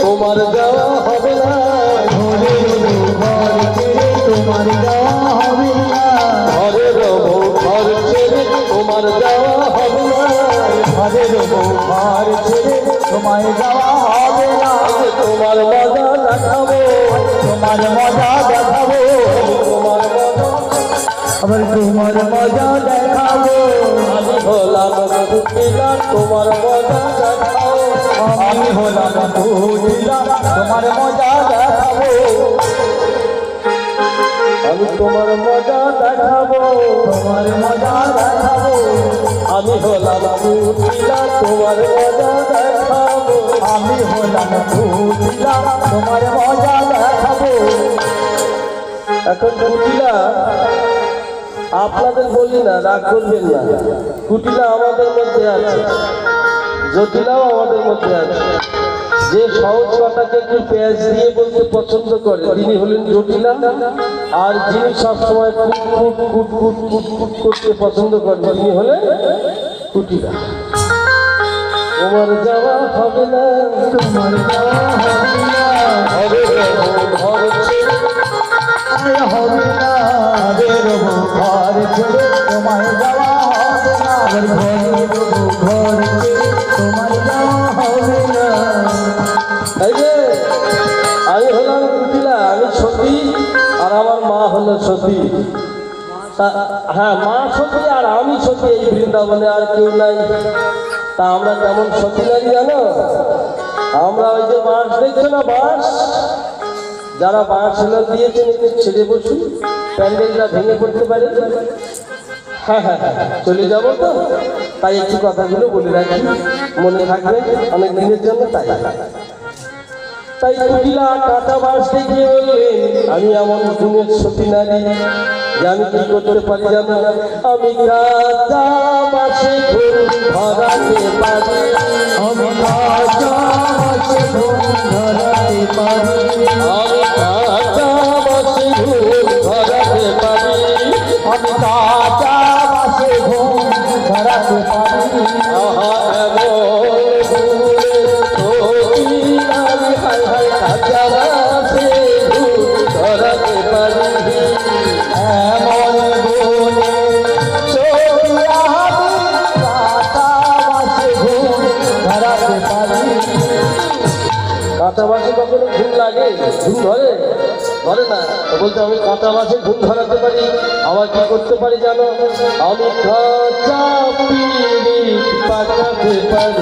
তোমার যাওয়া হবে না। ঘরে ঘর ছেড়ে তোমার যাওয়া হবে না। ঘরে রব, ঘর ছেড়ে তোমার যাওয়া হবে না। ঘরে ঘর ছেড়ে তোমায় যাওয়া হবে না তোমার মজা দেখাবো। তোমার মজা দেখাবো। তোমার আবার তোমার মজা দেখাবো। আমি হলাম তোমার মজা আমি তোমার মজা দেখাবো। আমি তোমার মজা দেখাবো। তোমার মজা দেখাবো। আমি হলাম তোমার মজা দেখাবো। আমি হলাম তোমার মজা দেখাবো। এখন কুটিলা, আপনাদের বলি না, রাগ করবেন না। কুটিলা আমাদের মধ্যে আছে। জটিলাও আমাদের মধ্যে আছে। যে সহজ কথাকে একটু পেঁয়াজ দিয়ে বলতে পছন্দ করে তিনি হলেন জটিলা আর যিনি সবসময় কুট কুট কুট কুট কুট কুট করতে পছন্দ করেন তিনি হলেন কুটিলা তোমার যাওয়া হবে না তোমার ঘরে ঘর ঘর তোমার যাওয়া হবে না আবার ঘর এই যে আমি হলাম কুটিলা আমি সতী আর আমার মা হলো সতী। হ্যাঁ মা সতী আর আমি সতী এই বৃন্দাবনে আর কেউ নাই। তা আমরা কেমন সতী নারী জানো? আমরা ওই যে বাঁশ দেখছ না বাঁশ? যারা বাঁশ হলো দিয়েছেন একটু ছেড়ে বসুন প্যান্ডেলটা ভেঙে পড়তে পারে। হ্যাঁ হ্যাঁ হ্যাঁ, চলে যাব তো। তাই একটু কথাগুলো বলে রাখি। মনে থাকবে অনেক দিনের জন্য তাই। তাই কুটিলা কাটা বাস দেখিয়ে বললেন আমি এমন গুণের সতী নারী আমি কি করতে পারি জানো আমি আমি কাঁচা মাছে কখনো ঘুম লাগে? ঘুম ধরে? ধরে না। বলতে আমি কাঁচা মাছে ঘুম ধরাতে পারি। আবার কি করতে পারি জানো? আমি কাঁচা পিড়ি পারি।